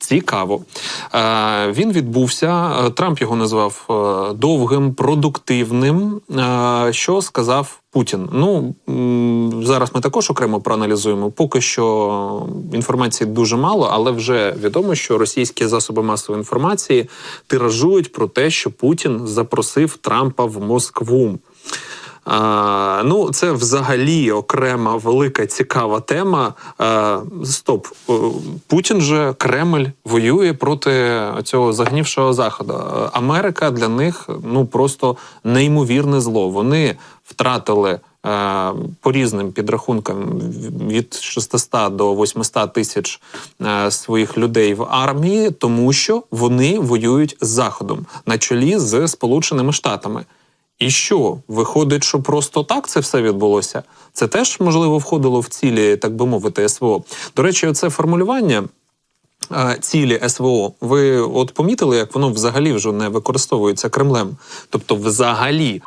Цікаво. Е, він відбувся. е, Трамп його назвав е, довгим, продуктивним. Що сказав Путін? Ну зараз ми також окремо проаналізуємо. Поки що інформації дуже мало, але вже відомо, що російські засоби масової інформації тиражують про те, що Путін запросив Трампа в Москву. А, ну, це взагалі окрема велика цікава тема. А, стоп, Путін же Кремль воює проти цього загнівшого заходу. Америка для них ну просто неймовірне зло. Вони втратили. е, По різним підрахункам від 600 до 800 тисяч е, своїх людей в армії, тому що вони воюють з заходом на чолі з Сполученими Штатами. І що виходить, що просто так це все відбулося? Це теж можливо входило в цілі, так би мовити, СВО. До речі, це формулювання. е, Цілі СВО, ви от помітили, як воно взагалі вже не використовується Кремлем? Тобто, взагалі